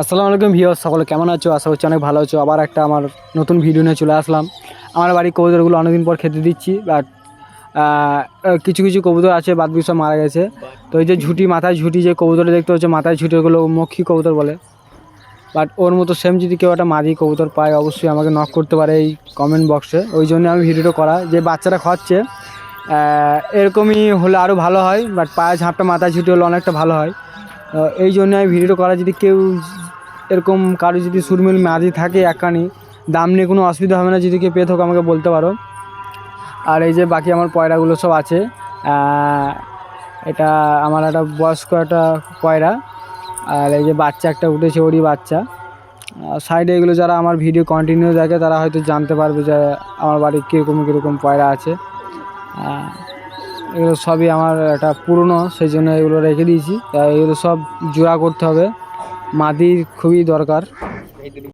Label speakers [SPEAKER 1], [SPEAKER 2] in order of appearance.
[SPEAKER 1] আসসালামু আলাইকুম ভিওর সকলে কেমন আছো? আশা করছি অনেক ভালো আছো। আবার একটা আমার নতুন ভিডিও নিয়ে চলে আসলাম। আমার বাড়ির কবুতরগুলো অনেকদিন পর খেতে দিচ্ছি বাট কিছু কিছু কবুতর আছে, বাদ সব মারা গেছে। তো এই যে ঝুটি, মাথায় ঝুটি যে কবুতরে দেখতে হচ্ছে মাথায় ঝুটি ওগুলো মক্ষী কবুতর বলে। বাট ওর মতো সেম যদি কেউ একটা মাদি কবুতর পায়, অবশ্যই আমাকে নক করতে পারে এই কমেন্ট বক্সে ওই জন্য আমি ভিডিওটা করা, যে বাচ্চারা খাচ্ছে এরকমই হলে আরও ভালো হয় বাট পায়ে ঝাঁপটা, মাথায় ঝুটি হলে অনেকটা ভালো হয়। এই জন্য আমি ভিডিওটা করা, যদি কেউ এরকম কারও যদি সুরমিল মাদি থাকে একখানি, দাম নিয়ে কোনো অসুবিধা হবে না, যদি কেউ পেয়ে থাকো আমাকে বলতে পারো। আর এই যে বাকি আমার পয়রাগুলো সব আছে এটা আমার একটা বয়স্ক একটা পয়রা, আর এই যে বাচ্চা একটা উঠেছে, ওরই বাচ্চা। সাইডে এগুলো যারা আমার ভিডিও কন্টিনিউ দেখে, তারা হয়তো জানতে পারবে যে আমার বাড়ি কীরকম কীরকম পয়রা আছে। এগুলো সবই আমার একটা পুরনো, সেই জন্য এগুলো রেখে দিয়েছি। এগুলো সব জোড়া করতে হবে। মাদির খুবই দরকার।